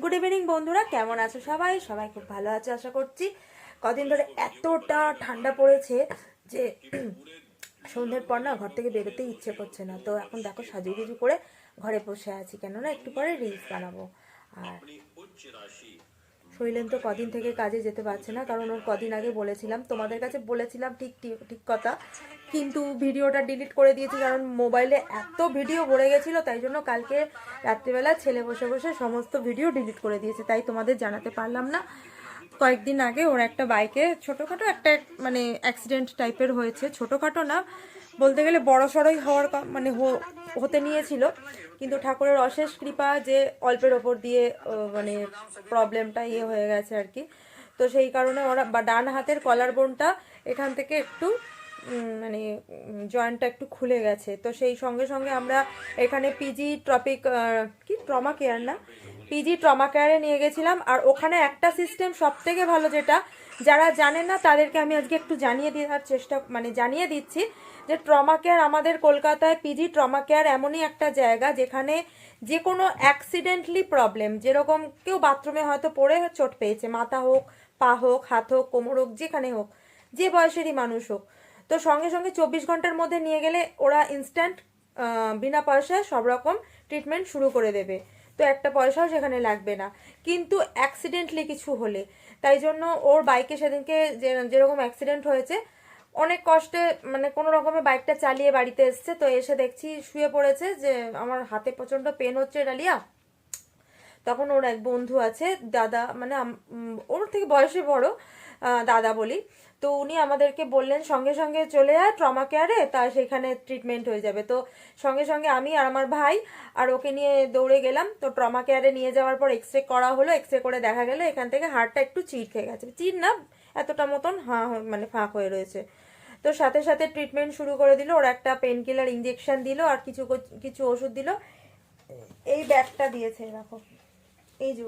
Good evening বন্ধুরা। কেমন আছো সবাই? সবাই খুব ভালো আছে, আশা করছি। কদিন ধরে এতটা ঠান্ডা পড়েছে যে সন্ধ্যের পর না ঘর থেকে বেরোতেই ইচ্ছে করছে না। তো এখন দেখো সাজুগুজু করে ঘরে বসে আছি। কেননা একটু পরে রিলস বানাবো। আর শৈলেন তো কদিন থেকে কাজে যেতে পারছে না, কারণ ওর কদিন আগে বলেছিলাম, তোমাদের কাছে বলেছিলাম ঠিক ঠিক ঠিক কথা। কিন্তু ভিডিওটা ডিলিট করে দিয়েছি, কারণ মোবাইলে এত ভিডিও ভরে গেছিল, তাই জন্য কালকে রাত্রিবেলা ছেলে বসে বসে সমস্ত ভিডিও ডিলিট করে দিয়েছে, তাই তোমাদের জানাতে পারলাম না। কয়েকদিন আগে ওর একটা বাইকে ছোটোখাটো একটা মানে অ্যাক্সিডেন্ট টাইপের হয়েছে, ছোটোখাটো না বলতে গেলে বড় সড়ই হওয়ার মানে হতে নিয়েছিল। কিন্তু ঠাকুরের অশেষ কৃপা যে অল্পের ওপর দিয়ে মানে প্রবলেমটা ইয়ে হয়ে গেছে আর কি। তো সেই কারণে ওরা বা ডান হাতের কলার বোনটা এখান থেকে একটু মানে জয়েন্টটা একটু খুলে গেছে। তো সেই সঙ্গে সঙ্গে আমরা এখানে পিজি ট্রপিক কি? ট্রমা কেয়ার না? পিজি ট্রমা কেয়ারে নিয়ে গেছিলাম। আর ওখানে একটা সিস্টেম সব থেকে ভালো যেটা যারা জানেন না, তাদেরকে আমি আজকে একটু জানিয়ে দেওয়ার চেষ্টা মানে জানিয়ে দিচ্ছি যে ট্রমা কেয়ার আমাদের কলকাতায় পিজি ট্রমা কেয়ার এমনই একটা জায়গা যেখানে যে কোনো অ্যাক্সিডেন্টলি প্রবলেম যেরকম কেউ বাথরুমে হয়তো পড়ে চোট পেয়েছে, মাথা হোক, পা হোক, হাত হোক, কোমর হোক, যেখানে হোক, যে বয়সেরই মানুষ হোক। তো সঙ্গে সঙ্গে চব্বিশ ঘণ্টার মধ্যে নিয়ে গেলে ওরা ইনস্ট্যান্ট বিনা পয়সায় সব রকম ট্রিটমেন্ট শুরু করে দেবে। তো একটা পয়সাও সেখানে লাগবে না। কিন্তু অ্যাক্সিডেন্টলি কিছু হলে, তাই জন্য ওর বাইকে সেদিনকে যে, যেরকম অ্যাক্সিডেন্ট হয়েছে, অনেক কষ্টে মানে কোনো রকমে বাইকটা চালিয়ে বাড়িতে এসছে, তো এসে দেখছি শুয়ে পড়েছে যে, আমার হাতে প্রচণ্ড পেন হচ্ছে ডালিয়া। তখন ওর এক বন্ধু আছে, দাদা মানে ওর থেকে বয়সে বড় দাদা বলি। তো উনি আমাদেরকে বললেন, সঙ্গে সঙ্গে চলে যায় ট্রমা কেয়ারে তা সেখানে ট্রিটমেন্ট হয়ে যাবে। তো সঙ্গে সঙ্গে আমি আর আমার ভাই আর ওকে নিয়ে দৌড়ে গেলাম। তো ট্রমা কেয়ারে নিয়ে যাওয়ার পর এক্স রে করা হলো এক্স রে করে দেখা গেলো, এখান থেকে হাড়টা একটু চিট খেয়ে গেছে। চিট না, এতটা মতন হাঁ মানে ফাঁক হয়ে রয়েছে। তো সাথে সাথে ট্রিটমেন্ট শুরু করে দিল, ওরা একটা পেন কিলার ইঞ্জেকশন দিল আর কিছু কিছু ওষুধ দিল। এই ব্যাগটা দিয়েছে দেখো। এই যে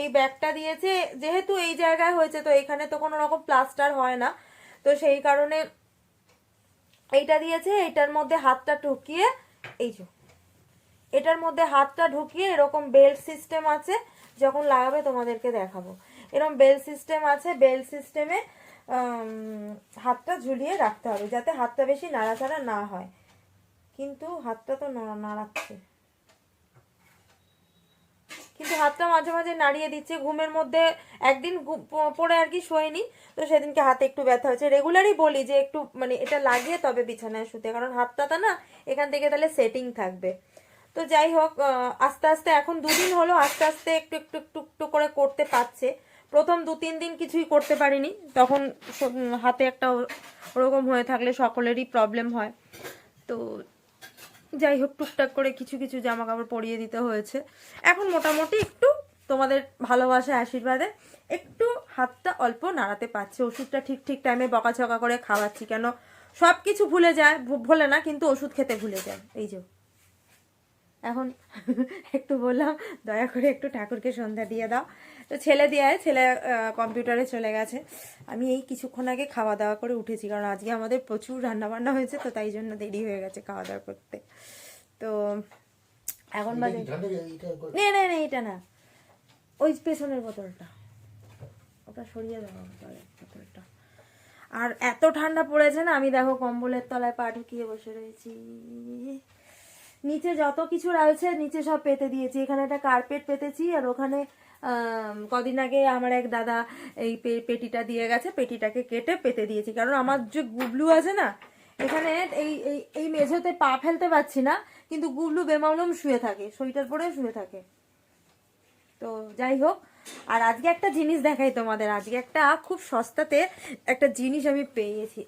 এই ব্যাগটা দিয়েছে। যেহেতু এই জায়গায় হয়েছে, তো এখানে তো কোনো রকম প্লাস্টার হয় না। তো সেই কারণে এইটা দিয়েছে, এটার মধ্যে হাতটা ঢুকিয়ে, এই যে, এটার মধ্যে হাতটা ঢুকিয়ে এরকম বেল্ট সিস্টেম আছে, যখন লাগাবে তোমাদেরকে দেখাবো। এরকম বেল্ট সিস্টেম আছে বেল্ট সিস্টেমে হাতটা ঝুলিয়ে রাখতে হবে, যাতে হাতটা বেশি নাড়াচাড়া না হয়। কিন্তু হাতটা তো নাড়াচ্ছে। কিন্তু হাতটা মাঝে মাঝে নাড়িয়ে দিচ্ছে, ঘুমের মধ্যে একদিন পরে আর কি শোয়নি, তো সেদিনকে হাতে একটু ব্যথা হয়েছে। রেগুলারই বলি যে একটু মানে এটা লাগিয়ে তবে বিছানায় শুতে, কারণ হাতটা তো না এখান থেকে তাহলে সেটিং থাকবে। তো যাই হোক আস্তে আস্তে এখন দুদিন হলো, আস্তে আস্তে একটু একটু একটু একটু করে করতে পারছে। প্রথম দু, তিন দিন কিছুই করতে পারিনি, তখন হাতে একটা ওরকম হয়ে থাকলে সকলেরই প্রবলেম হয়। তো যাই হোক, টুকটাক করে কিছু কিছু জামা কাপড় পরিয়ে দিতে হয়েছে। এখন মোটামুটি একটু তোমাদের ভালোবাসা আশীর্বাদে একটু হাতটা অল্প নাড়াতে পারছে। ওষুধটা ঠিক ঠিক টাইমে বকাছকা করে খাওয়াচ্ছি কেন? সব কিছু ভুলে যায় ভোলে না, কিন্তু ওষুধ খেতে ভুলে যায়। এই যে। এখন একটু বললাম দয়া করে একটু ঠাকুরকে সন্ধ্যা দিয়ে দাও। তো ছেলে দিয়ে ছেলে কম্পিউটারে চলে গেছে। আমি এই কিছুক্ষণ আগে খাওয়া দাওয়া করে উঠেছি কারণ আজকে আমাদের প্রচুর রান্নাবান্না হয়েছে তো তাই জন্য দেরি হয়ে গেছে খাওয়া দাওয়া করতে। তো এখন বাজে নে নে নে এটা না। ওই পেছনের বোতলটা। ওটা সরিয়ে দেওয়া বোতলটা। আর এত ঠান্ডা পড়েছে না আমি দেখো কম্বলের তলায় পা ঢুকিয়ে বসে রয়েছি। নিচে যত কিছু রয়েছে, নিচে সব পেতে দিয়েছি। এখানে একটা কার্পেট পেতেছি আর ওখানে কদিন আগে আমার এক দাদা এই পেটিটা দিয়ে গেছে, পেটিটাকে কেটে পেতে দিয়েছি। কারণ আমার যে গুবলু আছে না, এখানে এই এই মেঝেতে পা ফেলতে পারছি না, কিন্তু গুবলু বেমালুম শুয়ে থাকে সোয়েটার পরে শুয়ে থাকে। তো যাই হোক, আর আজকে একটা জিনিস দেখাই তোমাদের। আজকে একটা খুব সস্তাতে একটা জিনিস আমি পেয়েছি।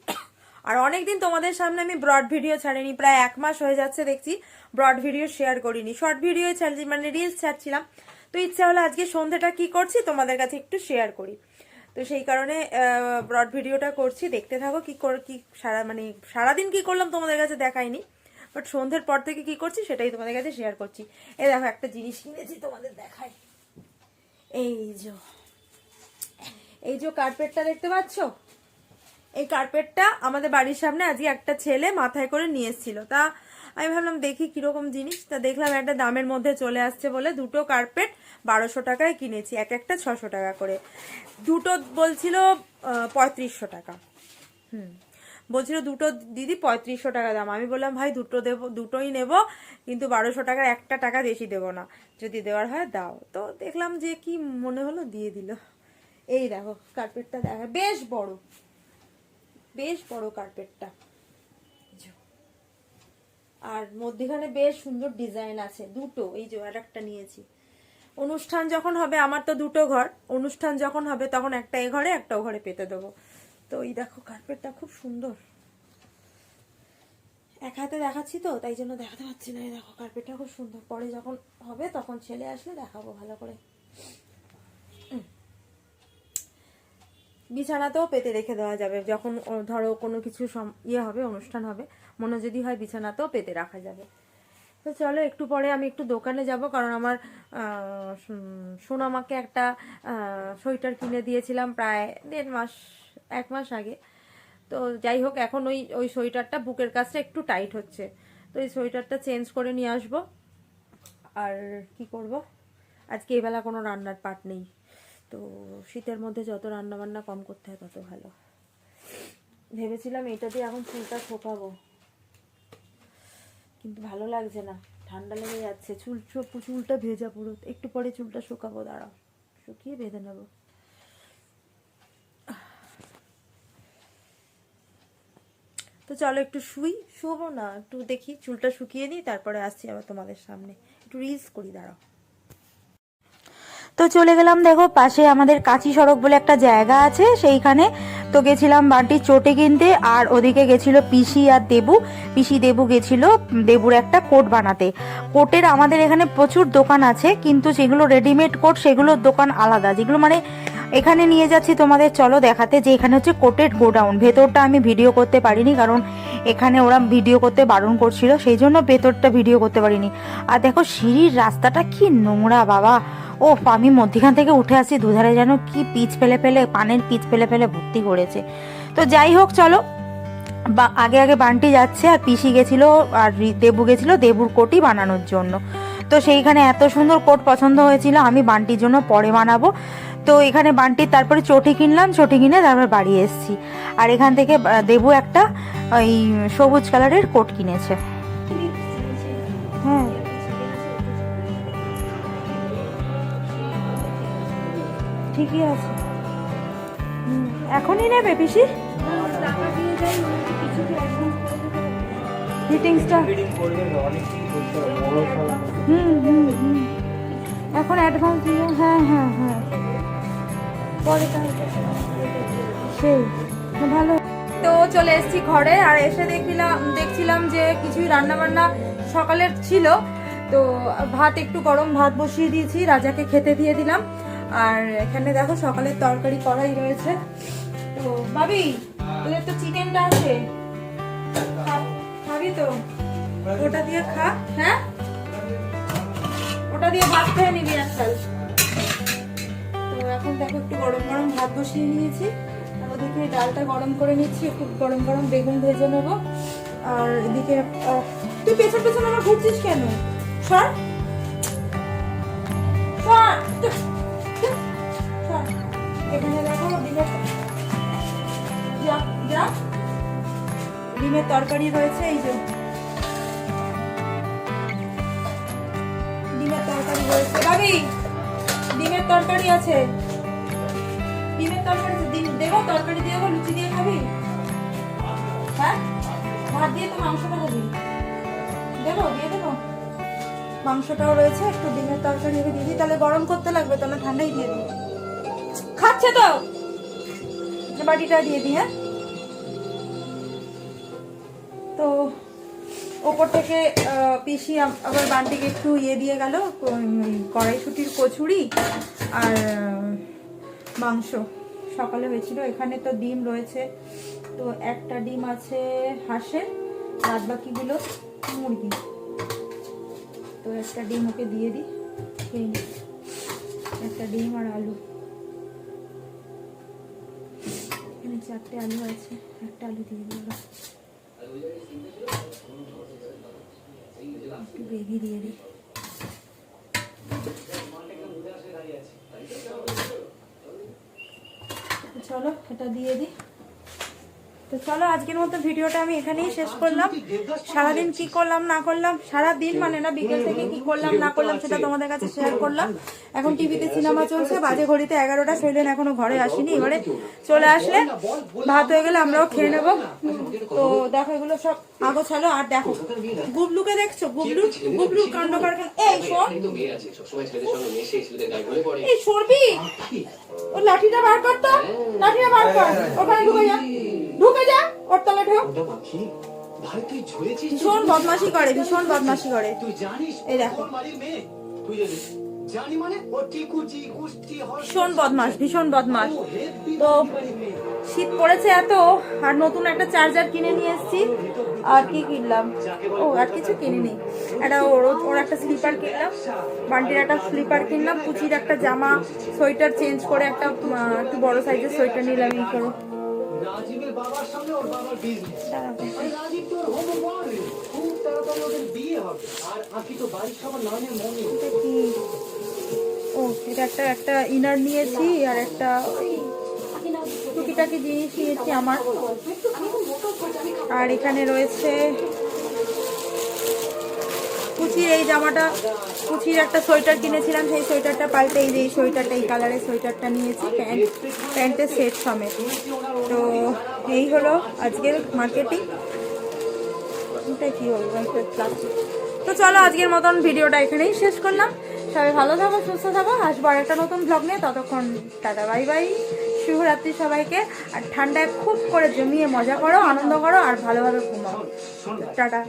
আর অনেকদিন তোমাদের সামনে আমি ব্রড ভিডিও ছাড়িনি, প্রায় এক মাস হয়ে যাচ্ছে দেখছি ব্রড ভিডিও শেয়ার করিনি। শর্ট ভিডিও ছাড়ছি মানে রিলস ছাড়ছিলাম। তো ইচ্ছা হলো আজকে সন্ধ্যাটা কি করছি তোমাদের কাছে একটু শেয়ার করি। তো সেই কারণে ব্রড ভিডিওটা করছি, দেখতে থাকো কি কর, কি সারা মানে সারাদিন কি করলাম তোমাদের কাছে দেখাইনি বাট সন্ধ্যের পর থেকে কি করছি সেটাই তোমাদের কাছে শেয়ার করছি। এই দেখো একটা জিনিস কিনেছি তোমাদের দেখাই। এই যে এই যে কার্পেটটা দেখতে পাচ্ছ? এই কার্পেটটা আমাদের বাড়ির সামনে আজকে একটা ছেলে মাথায় করে নিয়ে এসেছিল। তা আমি ভাবলাম, দেখি কীরকম জিনিস। তা দেখলাম একটা দামের মধ্যে চলে আসছে বলে দুটো কার্পেট বারোশো টাকায় কিনেছি, এক একটা ছশো টাকা করে। দুটো বলছিল পঁয়ত্রিশশো টাকা। হুম। বলছিল, দুটো দিদি পঁয়ত্রিশশো টাকা দাম। আমি বললাম, ভাই, দুটো দেবো, দুটোই নেব, কিন্তু বারোশো টাকার একটা টাকা বেশি দেবো না। যদি দেওয়ার হয়, দাও। তো দেখলাম যে কি মনে হলো, দিয়ে দিল। এই দেখো কার্পেটটা দেখা, বেশ বড়। বেশ বড় কার্পেটটা আর মধ্যেখানে বেশ সুন্দর ডিজাইন আছে, দুটো, এই যে আর একটা নিয়েছি। অনুষ্ঠান যখন হবে, আমার তো দুটো ঘর, অনুষ্ঠান যখন হবে তখন একটা এ ঘরে, একটা ও ঘরে পেতে দেবো। তো এই দেখো কার্পেটটা খুব সুন্দর। এক হাতে দেখাচ্ছি তো, তাই জন্য দেখাতে পাচ্ছি না, এই দেখো কার্পেটটা খুব সুন্দর। পরে যখন হবে, তখন ছেলে আসলে দেখাবো ভালো করে। বিছানাতেও পেতে রেখে দেওয়া যাবে। যখন ধরো কোনো কিছু ইয়ে হবে, অনুষ্ঠান হবে মনে যদি হয় বিছানাতেও পেতে রাখা যাবে। তো চলো, একটু পরে আমি একটু দোকানে যাব, কারণ আমার সোনামাকে একটা সোয়েটার কিনে দিয়েছিলাম প্রায় দেড় মাস, এক মাস আগে। তো যাই হোক, এখন ওই ওই সোয়েটারটা বুকের কাছটা একটু টাইট হচ্ছে। তো এই সোয়েটারটা চেঞ্জ করে নিয়ে আসব। আর কি করব? আজকে এবেলা কোনো রান্নার পাট নেই। তো শীতের মধ্যে যত রান্না বান্না কম করতে হয় তত ভালো। ভেবেছিলাম এটা দিয়ে এখন চুলটা শোকাবো। কিন্তু ভালো লাগছে না, ঠান্ডা লেগে যাচ্ছে। চুল চুল- চুলটা ভেজা পুরো। একটু পরে চুলটা শুকাবো, দাঁড়াও। শুকিয়ে বেঁধে নেব। তো চলো একটু শুই, শুবো না, একটু দেখি চুলটা শুকিয়ে নিই তারপরে আসছি আবার তোমাদের সামনে। একটু রিলস করি, দাঁড়াও। তো চলে গেলাম, দেখো পাশে আমাদের কাঁচি সড়ক বলে একটা জায়গা আছে, সেইখানে। তো গেছিলাম বাটির চটে কিনতে, আর ওদিকে গেছিল পিসি আর দেবু। পিসি দেবু গেছিল দেবুর একটা কোট বানাতে। কোটের আমাদের এখানে প্রচুর দোকান আছে, কিন্তু যেগুলো রেডিমেড কোট, সেগুলোর দোকান আলাদা। যেগুলো মানে এখানে নিয়ে যাচ্ছি তোমাদের, চলো দেখাতে যে এখানে হচ্ছে কোটের গোডাউন। ভেতরটা আমি ভিডিও করতে পারিনি, কারণ এখানে ওরা ভিডিও করতে বারণ করছিল, সেই জন্য ভেতরটা ভিডিও করতে পারিনি। আর দেখো, সিঁড়ির রাস্তাটা কি নোংরা বাবা। ও আমি মধ্যখান থেকে উঠে আসি দুধারে যেন কি পিচ ফেলে ফেলে, পানের পিচ ফেলে ফেলে ভর্তি করেছে। তো যাই হোক, চলো। বা, আগে আগে বান্টি যাচ্ছে, আর পিসি গেছিল, আর দেবু গেছিল দেবুর কোটই বানানোর জন্য। তো সেইখানে এত সুন্দর কোট পছন্দ হয়েছিল, আমি বান্টির জন্য পরে বানাবো। তো এখানে বান্টির তারপরে চটি কিনলাম, চটি কিনে তারপর বাড়ি এসেছি। আর এখান থেকে দেবু একটা ওই সবুজ কালারের কোট কিনেছে। হ্যাঁ ঠিকই আছে। এখনই নেবে পিসি? ফিটিংসটা। হুম হুম হুম। এখন অ্যাডভান্স হ্যাঁ হ্যাঁ হ্যাঁ। সেই ভালো। তো চলে এসেছি ঘরে আর এসে দেখিলাম, দেখছিলাম যে কিছুই রান্না বান্না সকালের ছিল। তো ভাত একটু গরম ভাত বসিয়ে দিয়েছি, রাজাকে খেতে দিয়ে দিলাম। আর এখানে দেখো সকালের তরকারি করাই রয়েছে। তো ভাবি তোদের তো চিকেনটা আছে। খাবি তো? ওটা দিয়ে খা হ্যাঁ? ওটা দিয়ে ভাত খেয়ে নিবি আজকাল। এখন দেখো একটু গরম গরম ভাত বসিয়ে নিয়েছি। ওদিকে ডালটা গরম করে নিচ্ছি, একটু গরম গরম বেগুন ভেজে নেব। আর এদিকে তুই পেছন পেছন আমার ঘুরছিস কেন? সর। এখানে ডিমের যা যা। ডিমের তরকারি রয়েছে, এই যে। ডিমের তরকারি রয়েছে। ডিমের তরকারি আছে। ডিমের তরকারি। ডিম দেবো, তরকারি দিয়ে দেবো, লুচি দিয়ে খাবি? হ্যাঁ? ভাত দিয়ে তো মাংসটা খাবি দেবো, দিয়ে দেবো। মাংসটাও রয়েছে, একটু ডিমের তরকারি দিয়ে দিই তাহলে গরম করতে লাগবে তাহলে ঠান্ডাই দিয়ে দিই খাচ্ছে তো? বাটিটা দিয়ে দিই হ্যাঁ? তো ওপর থেকে পিসি আবার বান্টিকে একটু ইয়ে দিয়ে গেল কড়াইশুটির কচুরি আর মাংস। সকালে হয়েছিল। এখানে তো ডিম রয়েছে। তো একটা ডিম আছে হাঁসের বাদ বাকিগুলো মুরগি। তো একটা ডিম ওকে দিয়ে দিই, খেয়ে। একটা ডিম আর আলু। এখানে চারটে আলু আছে, একটা আলু দিয়ে দিই। একটু বেগি দিয়ে দিই। চলো এটা দিয়ে দিই। তো চলো আজকের মতো ভিডিওটা আমি এখানেই শেষ করলাম। সারাদিন কি করলাম, না করলাম সারা দিন মানে না, বিকেল থেকে কি করলাম, না করলাম সেটা তোমাদের কাছে শেয়ার করলাম। এখন টিভিতে সিনেমা চলছে, বাজে ঘড়িতে এগারোটা শৈলেন এখনও ঘরে আসিনি, এবারে চলে আসলে ভাত হয়ে গেলে আমরাও খেয়ে নেব। তো দেখো এগুলো সব আগো ছালো, আর দেখো, গুবলুকে দেখছ? গুবলু গুবলুর কাণ্ড কারখানা এই এই সরবি ও লাঠিটা বার কর তো, লাঠিটা বার কর, ওখানে ঢুকে যা। ঢুকে যা ওর তলে ঢোক ভাই তুই ঝরেছিস ভীষণ বদমাশি করে ভীষণ বদমাশি করে। তুই জানিস এই দেখো। ওর বাড়ির মেয়ে? তুই জানিস? জানি মানে ভীষণ বদমাস ভীষণ বদমাস তো শীত পড়েছে এত আর নতুন একটা চার্জার কিনে নিয়ে এসেছি। আর কি কিনলাম? ও আর কিছু কিনিনি। একটা ওর ওর একটা স্লিপার কিনলাম। বান্টির একটা স্লিপার কিনলাম। কুচির একটা জামা সোয়েটার চেঞ্জ করে একটা একটু বড় সাইজের সোয়েটার নিলাম এই করে। রাজীবের বাবার সঙ্গে ওর বাবার বিজনেস। রাজীব তোর হোমওয়ার্ক খুব তাড়াতাড়ি ওদের বিয়ে হবে। আর আকি তো বাড়ির সবার নামে মনে ও এটা একটা একটা ইনার নিয়েছি আর একটা টুকিটাকি জিনিস নিয়েছি আমার। আর এখানে রয়েছে কুচির এই জামাটা কুচির একটা সোয়েটার কিনেছিলাম, সেই সোয়েটারটা পাল্টে এই যে এই সোয়েটারটা, এই কালারের সোয়েটারটা নিয়েছি, প্যান্ট, প্যান্টের সেট সমেত। তো এই হলো আজকের মার্কেটিং এটা তো চলো আজকের মতন ভিডিওটা এখানেই শেষ করলাম। সবাই ভালো থাকো, সুস্থ থাকো। আসব আর একটা নতুন ব্লগ নিয়ে। ততক্ষণ, টাটা, বাই বাই। শুভরাত্রি সবাইকে। আর ঠান্ডায় খুব করে জমিয়ে মজা করো, আনন্দ করো, আর ভালোভাবে ঘুমাও। টাটা।